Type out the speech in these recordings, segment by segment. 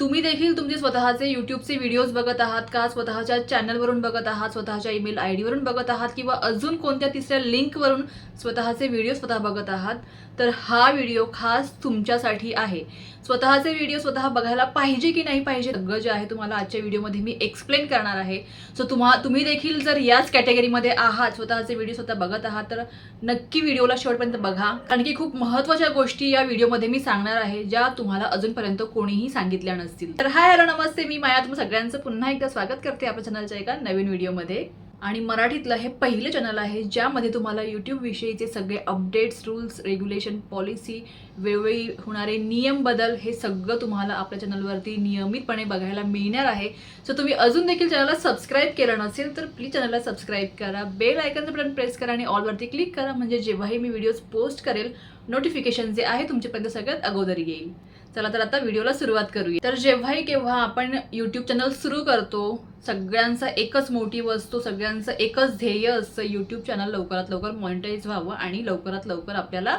तुम्ही देखील तुमचे स्वतःचे यूट्यूबचे व्हिडिओज बघत आहात का? स्वतःच्या चॅनलवरून बघत आहात? स्वतःच्या ईमेल आय डीवरून बघत आहात? किंवा अजून कोणत्या तिसऱ्या लिंकवरून स्वतःचे व्हिडिओ स्वतः बघत आहात? तर हा व्हिडिओ खास तुमच्यासाठी आहे. स्वतःचे व्हिडिओ स्वतः बघायला पाहिजे की नाही पाहिजे? सगळं जे आहे तुम्हाला आजच्या व्हिडिओमध्ये मी एक्सप्लेन करणार आहे. सो तुम्हा तुम्ही देखील जर याच कॅटेगरीमध्ये आहात स्वतःचे व्हिडिओ स्वतः बघत आहात तर नक्की व्हिडिओला शेवटपर्यंत बघा. कारण की खूप महत्त्वाच्या गोष्टी या व्हिडिओमध्ये मी सांगणार आहे ज्या तुम्हाला अजूनपर्यंत कोणीही सांगितल्या नसतील तर हाय हॅलो नमस्ते. मी माया. तुम्ही सगळ्यांचं पुन्हा एकदा स्वागत करते आपल्या चॅनलच्या एका नवीन व्हिडिओमध्ये. आणि मराठीतलं हे पहिलं चॅनल आहे ज्यामध्ये तुम्हाला यूट्यूबविषयीचे सगळे अपडेट्स रूल्स रेग्युलेशन पॉलिसी वेळोवेळी होणारे नियम बदल हे सगळं तुम्हाला आपल्या चॅनलवरती नियमितपणे बघायला मिळणार आहे. सो तुम्ही अजून देखील चॅनलला सबस्क्राईब केलं नसेल तर प्लीज चॅनलला सबस्क्राईब करा. बेल आयकनचं बटन प्रेस करा आणि ऑलवरती क्लिक करा. म्हणजे जेव्हाही मी व्हिडिओज पोस्ट करेल नोटिफिकेशन जे आहे तुमच्यापर्यंत सगळ्यात अगोदर येईल. चला तर आता व्हिडिओला सुरुवात करूया. तर जेव्हाही केव्हा आपण यूट्यूब चॅनल सुरू करतो सगळ्यांचा एकच मोटिव्ह असतो सगळ्यांचं एकच ध्येय असतं यूट्यूब चॅनल लवकरात लवकर मॉनिटाईज व्हावं आणि लवकरात लवकर आपल्याला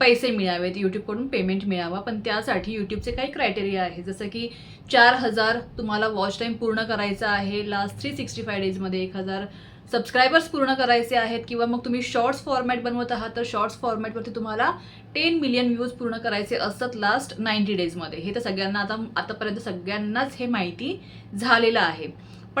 पैसे मिळावेत यूट्यूबकडून पेमेंट मिळावा. पण त्यासाठी यूट्यूबचे काही क्रायटेरिया आहे जसं की चार हजार तुम्हाला वॉच टाईम पूर्ण करायचा आहे लास्ट थ्री सिक्स्टी फाय डेजमध्ये एक हजार सबस्क्रायबर्स पूर्ण करायचे आहेत किंवा मग तुम्ही शॉर्ट्स फॉर्मॅट बनवत आहात तर शॉर्ट्स फॉर्मॅटवरती तुम्हाला टेन मिलियन व्ह्यूज पूर्ण करायचे असतात लास्ट नाईन्टी डेजमध्ये हे तर सगळ्यांना आता आतापर्यंत सगळ्यांनाच हे माहिती झालेलं आहे.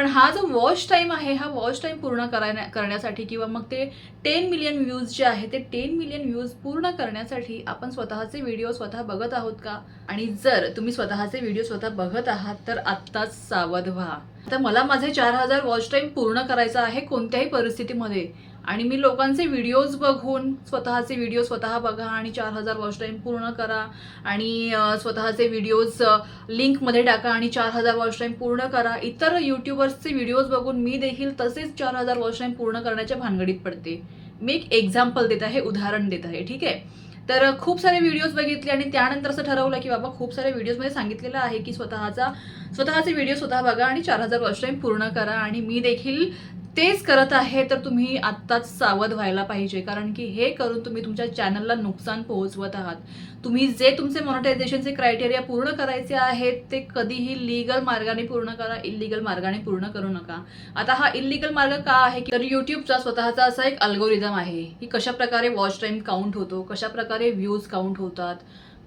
पण हा जो वॉच टाईम आहे हा वॉच टाईम पूर्ण करण्या करण्यासाठी किंवा मग ते टेन मिलियन व्ह्यूज जे आहे ते टेन मिलियन व्ह्यूज पूर्ण करण्यासाठी आपण स्वतःचे व्हिडिओ स्वतः बघत आहोत का? आणि जर तुम्ही स्वतःचे व्हिडिओ स्वतः बघत आहात तर आत्ताच सावध व्हा. आता मला माझे चार हजार वॉच टाईम पूर्ण करायचा आहे कोणत्याही परिस्थितीमध्ये. आणि मी लोकांचे व्हिडिओज बघून स्वतःचे व्हिडिओ स्वतः बघा आणि चार हजार वॉच टाईम पूर्ण करा आणि स्वतःचे व्हिडिओज लिंकमध्ये टाका आणि चार हजार वॉच टाईम पूर्ण करा. इतर यूट्यूबर्सचे व्हिडिओज बघून मी देखील तसेच चार हजार वॉच टाईम पूर्ण करण्याच्या भानगडीत पडते. मी एक एक्झाम्पल देत आहे उदाहरण देत आहे ठीक आहे? तर खूप सारे व्हिडिओज बघितले आणि त्यानंतर असं ठरवलं की बाबा खूप सारे व्हिडिओजमध्ये सांगितलेलं आहे की स्वतःचा स्वतःचे व्हिडिओ स्वतः बघा आणि चार हजार वॉच टाईम पूर्ण करा आणि मी देखील तेच करत आहे तर तुम्ही आत्ताच सावध व्हायला पाहिजे. कारण की हे करून तुम्ही तुमच्या चॅनलला नुकसान पोहोचवत आहात. तुम्ही जे तुमचे मॉनिटायझेशनचे क्रायटेरिया पूर्ण करायचे आहेत ते कधीही लिगल मार्गाने पूर्ण करा इलिगल मार्गाने पूर्ण करू नका. आता हा इलिगल मार्ग का आहे? की तर युट्यूबचा स्वतःचा असा एक अल्गोरिदम आहे की कशा प्रकारे वॉच टाईम काउंट होतो कशाप्रकारे व्ह्यूज काउंट होतात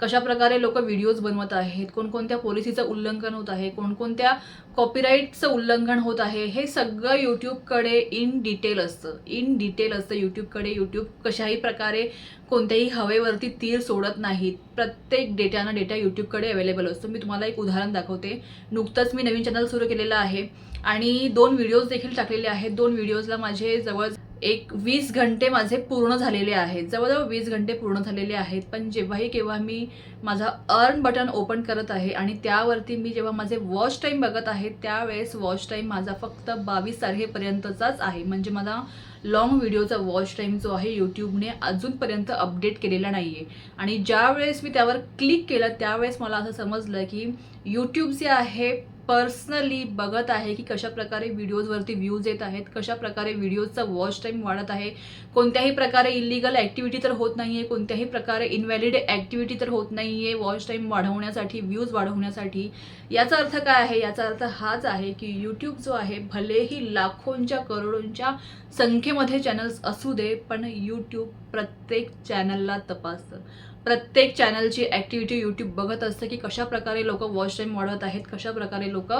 कशा प्रकारे लोक व्हिडिओज बनवत आहेत कोणकोणत्या पॉलिसीचं उल्लंघन होत आहे कोणकोणत्या कॉपीराईटचं उल्लंघन होत आहे हे सगळं यूट्यूबकडे इन डिटेल असतं. इन डिटेल असतं यूट्यूबकडे यूट्यूब कशाही प्रकारे कोणत्याही हवेवरती तीर सोडत नाहीत. प्रत्येक डेटाना डेटा यूट्यूबकडे अवेलेबल असतो. मी तुम्हाला एक उदाहरण दाखवते. नुकतंच मी नवीन चॅनल सुरू केलेलं आहे आणि दोन व्हिडिओज देखील टाकलेले आहेत. दोन व्हिडिओजला माझे जवळ एक वीस घंटे माझे पूर्ण झालेले आहेत. जवळजवळ वीस घंटे पूर्ण झालेले आहेत. पण जेव्हाही केव्हा मी माझा अर्न बटन ओपन करत आहे आणि त्यावरती मी जेव्हा माझे वॉच टाईम बघत आहे त्यावेळेस वॉच टाईम माझा फक्त बावीस तारखेपर्यंतचाच आहे. म्हणजे माझा लाँग व्हिडिओचा वॉच टाईम जो आहे यूट्यूबने अजूनपर्यंत अपडेट केलेला नाही आहे आणि ज्यावेळेस मी त्यावर क्लिक केलं त्यावेळेस मला असं समजलं की यूट्यूब जे आहे पर्सनली बघत आहे की कशा प्रकारे व्हिडिओजवरती व्ह्यूज येत आहेत कशा प्रकारे व्हिडिओजचा वॉच टाईम वाढत आहे कोणत्याही प्रकारे इलिगल ॲक्टिव्हिटी तर होत नाही आहे कोणत्याही प्रकारे इनव्हॅलिड ॲक्टिव्हिटी तर होत नाही आहे वॉच टाईम वाढवण्यासाठी व्ह्यूज वाढवण्यासाठी. याचा अर्थ काय आहे? याचा अर्थ हाच आहे की यूट्यूब जो आहे भलेही लाखोंच्या करोडोंच्या संख्येमध्ये चॅनल्स असू दे पण यूट्यूब प्रत्येक चॅनलला तपासतं. प्रत्येक चॅनलची ॲक्टिव्हिटी यूट्यूब बघत असतं की कशा प्रकारे लोक वॉच टाईम वाढवत आहेत कशा प्रकारे लोक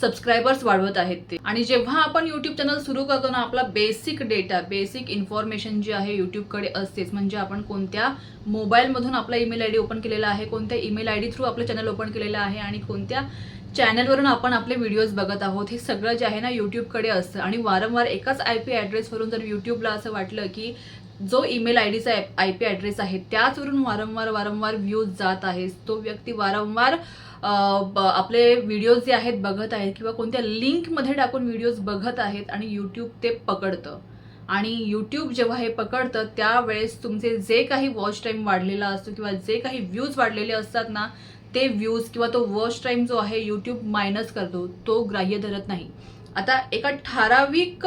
सबस्क्रायबर्स वाढवत आहेत ते. आणि जेव्हा आपण यूट्यूब चॅनल सुरू करतो ना आपला बेसिक डेटा बेसिक इन्फॉर्मेशन जी आहे यूट्यूबकडे असतेच. म्हणजे आपण कोणत्या मोबाईलमधून आपला ईमेल आय डी ओपन केलेला आहे कोणत्या ईमेल आय डी थ्रू आपलं चॅनल ओपन केलेलं आहे आणि कोणत्या चॅनलवरून आपण आपले व्हिडिओज बघत आहोत. हे सगळं जे आहे ना यूट्यूबकडे असतं. आणि वारंवार एकाच आय पी ॲड्रेसवरून जर यूट्यूबला असं वाटलं की जो ईमेल आय डीचा आय पी ॲड्रेस आहे त्याचवरून वारंवार वारंवार व्ह्यूज जात आहे तो व्यक्ती वारंवार आपले व्हिडिओज जे आहेत बघत आहेत किंवा कोणत्या लिंकमध्ये टाकून व्हिडिओज बघत आहेत आणि यूट्यूब ते पकडतं. आणि यूट्यूब जेव्हा हे पकडतं त्यावेळेस तुमचे जे काही वॉच टाईम वाढलेला असतो किंवा जे काही व्ह्यूज वाढलेले असतात ना ते व्ह्यूज किंवा तो वर्स्ट टाईम जो आहे यूट्यूब मायनस करतो तो ग्राह्य धरत नाही. आता एका ठराविक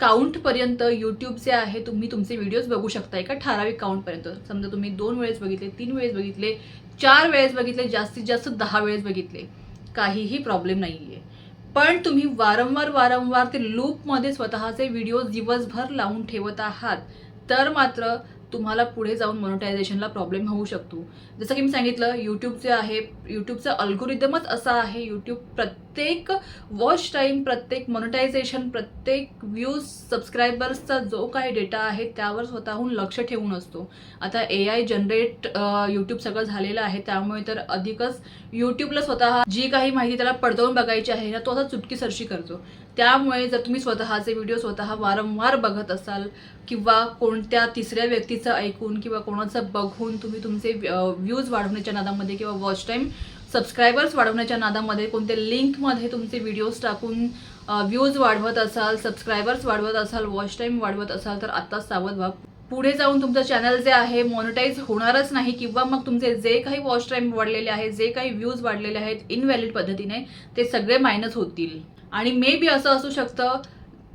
काउंटपर्यंत यूट्यूब जे आहे तुम्ही तुमचे व्हिडिओज बघू शकता. एका ठराविक काउंटपर्यंत समजा तुम्ही दोन वेळेस बघितले तीन वेळेस बघितले चार वेळेस बघितले जास्तीत जास्त दहा वेळेस बघितले. काहीही प्रॉब्लेम नाही आहे पण तुम्ही वारंवार वारंवार ते लूपमध्ये स्वतःचे व्हिडिओज दिवसभर लावून ठेवत आहात. तर मात्र तुम्हाला पुढे जाऊन मोनोटायझेशनला प्रॉब्लेम होऊ शकतो. जसं की मी सांगितलं यूट्यूबचे आहे यूट्यूबचं अल्गोरिदमच असा आहे. यूट्यूब प्रत्येक वॉच टाईम प्रत्येक मॉनिटायझेशन प्रत्येक व्ह्यूज सबस्क्रायबर्सचा जो काही डेटा आहे त्यावर स्वतःहून लक्ष ठेवून असतो. आता ए आय जनरेट यूट्यूब सगळं झालेलं आहे. त्यामुळे तर अधिकच यूट्यूबला स्वतः जी काही माहिती त्याला पडताळून बघायची आहे ना तो आता चुटकीसरशी करतो. त्यामुळे जर तुम्ही स्वतःचे व्हिडिओ स्वतः वारंवार बघत असाल किंवा कोणत्या तिसऱ्या व्यक्ती गोष्टीचं ऐकून किंवा कोणाचं बघून तुम्ही तुमचे व्ह्यूज वाढवण्याच्या नादामध्ये किंवा वॉच टाईम सबस्क्रायबर्स वाढवण्याच्या नादामध्ये कोणत्या लिंकमध्ये तुमचे व्हिडिओज टाकून व्ह्यूज वाढवत असाल सबस्क्रायबर्स वाढवत असाल वॉच टाईम वाढवत असाल तर आत्ताच सावध व्हा. पुढे जाऊन तुमचं चॅनल जे आहे मॉनिटाईज होणारच नाही किंवा मग तुमचे जे काही वॉच टाईम वाढलेले आहे जे काही व्ह्यूज वाढलेले आहेत इनव्हॅलिड पद्धतीने ते सगळे मायनस होतील. आणि मे बी असं असू शकतं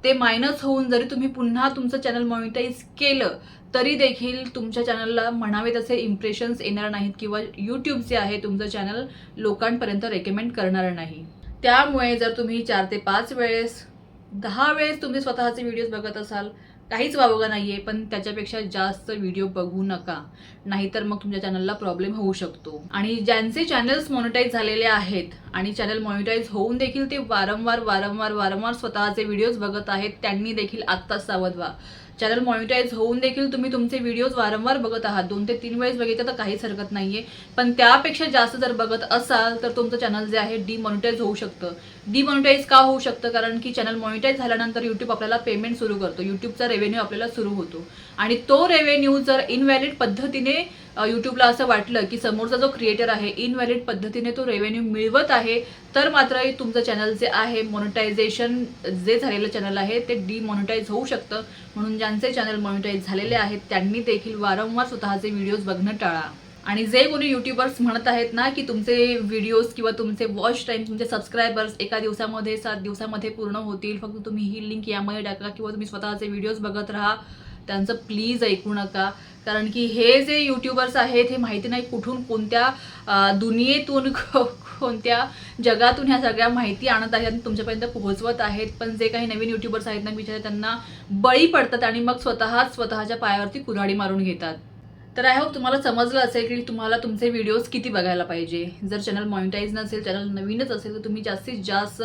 ते मायनस होऊन जरी तुम्ही पुन्हा तुमचं चॅनल मॉनिटाईज केलं तरी देखील तुमच्या चॅनलला म्हणावे तसे इम्प्रेशन्स येणार नाहीत किंवा यूट्यूब जे आहे तुमचं चॅनल लोकांपर्यंत रेकमेंड करणार नाही. त्यामुळे जर तुम्ही चार ते पाच वेळेस दहा वेळेस तुम्ही स्वतःचे व्हिडिओज बघत असाल काहीच वावगं नाही आहे पण त्याच्यापेक्षा जास्त व्हिडिओ बघू नका. नाहीतर मग तुमच्या चॅनलला प्रॉब्लेम होऊ शकतो. आणि ज्यांचे चॅनल्स मॉनिटाईज झालेले आहेत आणि चॅनल मॉनिटाईज होऊन देखील ते वारंवार वारंवार वारंवार स्वतःचे व्हिडिओज बघत आहेत त्यांनी देखील आत्ताच सावध व्हा. चॅनल मॉनिटाईज होऊन देखील तुम्ही तुमचे व्हिडिओज वारंवार बघत आहात. दोन ते तीन वेळेस बघितलं तर काहीच हरकत नाहीये. पण त्यापेक्षा जास्त जर बघत असाल तर तुमचं चॅनल जे आहे डिमॉनिटाईज होऊ शकतं. डिमॉनिटाईज का होऊ शकतं? कारण की चॅनल मॉनिटाईज झाल्यानंतर युट्यूब आपल्याला पेमेंट सुरू करतो. युट्यूबचा रेव्हेन्यू आपल्याला सुरू होतो. आणि तो रेव्हेन्यू जर इनव्हॅलिड पद्धतीने यूट्यूबला असं वाटलं की समोरचा जो क्रिएटर आहे इनव्हॅलिड पद्धतीने तो रेव्हेन्यू मिळवत आहे तर मात्र तुमचं चॅनल जे आहे मॉनिटायझेशन जे झालेलं चॅनल आहे ते डिमॉनिटाईज होऊ शकतं. म्हणून ज्यांचे चॅनल मॉनिटाईज झालेले आहेत त्यांनी देखील वारंवार स्वतःचे व्हिडिओज बघणं टाळा. आणि जे कोणी युट्यूबर्स म्हणत आहेत ना की तुमचे व्हिडिओज किंवा तुमचे वॉच टाईम तुमचे सबस्क्रायबर्स एका दिवसामध्ये सात दिवसामध्ये पूर्ण होतील फक्त तुम्ही ही लिंक यामध्ये टाका किंवा तुम्ही स्वतःचे व्हिडिओज बघत राहा. त्यांचं प्लीज ऐकू नका. कारण की हे जे यूट्यूबर्स आहेत हे माहिती नाही कुठून कोणत्या दुनियेतून कोणत्या जगातून ह्या सगळ्या माहिती आणत आहेत आणि तुमच्यापर्यंत पोहोचवत आहेत. पण जे काही नवीन यूट्यूबर्स आहेत ना बिचारे त्यांना बळी पडतात आणि मग स्वतःच स्वतःच्या पायावरती कुऱ्हाडी मारून घेतात. तर आय होप तुम्हाला समजलं असेल की तुम्हाला तुमचे व्हिडिओज किती बघायला पाहिजे. जर चॅनल मॉनिटाईज नसेल चॅनल नवीनच असेल तर तुम्ही जास्तीत जास्त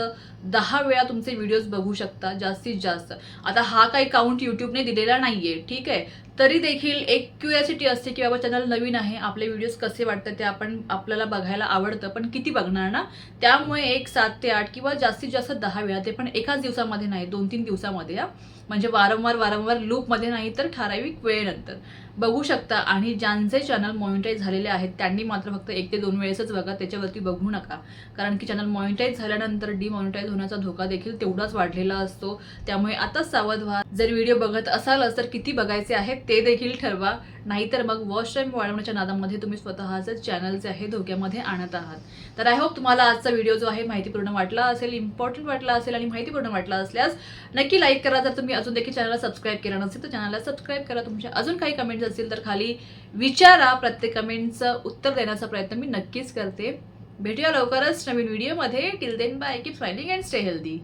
दहा वेळा तुमचे व्हिडिओज बघू शकता जास्तीत जास्त. आता हा काही काउंट यूट्यूबने दिलेला नाहीये ठीक आहे? तरी देखील एक क्युरियासिटी असते की बाबा चॅनल नवीन आहे आपले व्हिडिओज कसे वाटतात ते आपण आपल्याला बघायला आवडतं पण किती बघणार ना? त्यामुळे एक सात ते आठ किंवा जास्तीत जास्त दहा वेळा ते पण एकाच दिवसामध्ये नाही दोन तीन दिवसामध्ये या म्हणजे वारंवार वारंवार लूपमध्ये नाही तर ठराविक वेळेनंतर. बघू शकता. आणि ज्यांचे चॅनल मॉनिटाईज झालेले आहेत त्यांनी मात्र फक्त एक ते दोन वेळेसच बघा त्याच्यावरती बघू नका. कारण की चॅनल मॉनिटाईज झाल्यानंतर डिमॉनिटाईज होण्याचा धोका देखील तेवढाच वाढलेला असतो. त्यामुळे आताच सावध व्हा. जर व्हिडिओ बघत असालच तर किती बघायचे आहेत? ते देखील ठरवा. नाहीतर मग वॉच टाईम वाढवण्याच्या नादामध्ये तुम्ही स्वतःचं चॅनल जे आहे धोक्यामध्ये आणत आहात. तर आय होप तुम्हाला आजचा व्हिडिओ जो आहे माहितीपूर्ण वाटला असेल इम्पॉर्टंट वाटला असेल आणि माहितीपूर्ण वाटला असल्यास नक्की लाईक करा. जर तुम्ही अजून देखील चॅनलला सबस्क्राईब केलं नसेल तर चॅनलला सबस्क्राईब करा. तुमच्या अजून काही कमेंट्स असतील तर खाली विचारा. प्रत्येक कमेंटचं उत्तर देण्याचा प्रयत्न मी नक्कीच करते. भेटूया लवकरच नवीन व्हिडिओमध्ये till then bye keep smiling and stay healthy